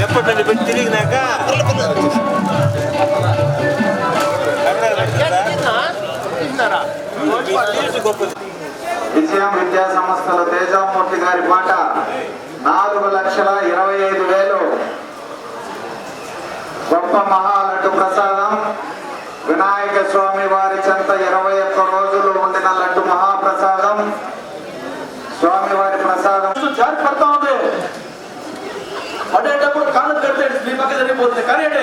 చెప్పండి పెట్టి తిరిగినాక విజయం విద్యా సంస్థల తేజామూర్తి గారి పాట నాలుగు లక్షల ఇరవై ఐదు వేలు. గొప్ప మహాలడ్డు ప్రసాదం. వినాయక స్వామి వారి చెంత ఇరవై ఒక్క రోజులు మీ కానీ అంటే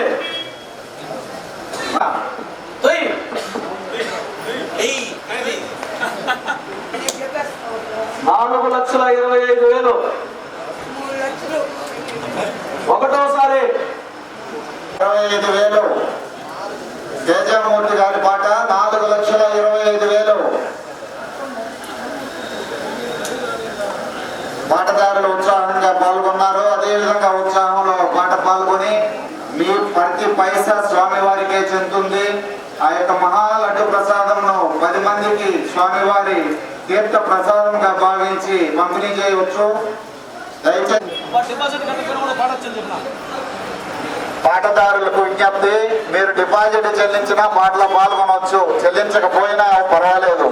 నాలుగు లక్షల ఇరవై ఐదు వేలు. ఒకటోసారి. ఇరవై ఐదు వేలు. తేజమూర్తి గారి పాట నాలుగు లక్షల ఇరవై ఐదు వేలు. తీర్థ ప్రసాదంగా భావించి పంపిణీ చేయవచ్చు. పాటదారులకు విజ్ఞప్తి మీరు డిపాజిట్ చెల్లించినా పాటలో పాల్గొనవచ్చు. చెల్లించకపోయినా పర్వాలేదు.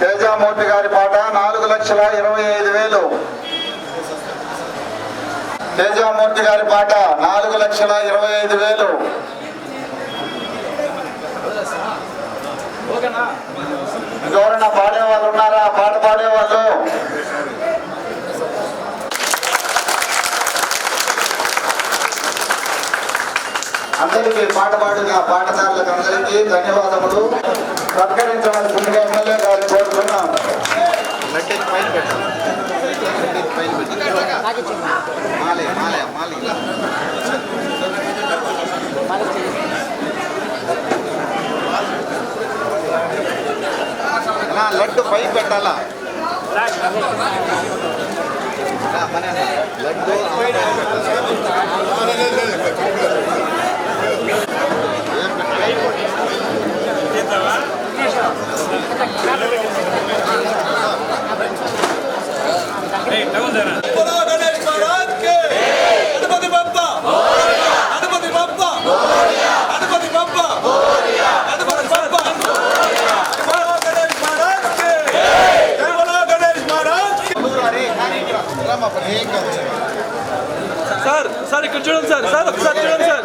తేజామూర్తి గారి పాట నాలుగు లక్షల ఇరవై ఐదు వేలు. తేజామూర్తి గారి పాట నాలుగు లక్షల ఇరవై ఐదు వేలు. అందరికీ పాట పాడిన పాటదారులకు అందరికీ ధన్యవాదములు. సత్కరించవలసిందిగా ఎమ్మెల్యే గారిని కోరుతున్నాం. లడ్డు పై పెట్టాలా? లడ్డు సార్ సార్ ఇక్కడ చూడండి సార్ సార్ ఒకసారి చూడండి సార్.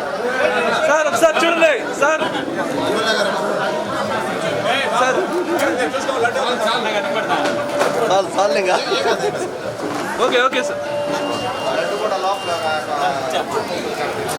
సార్ ఒకసారి చూడండి sir sir. Okay okay sir.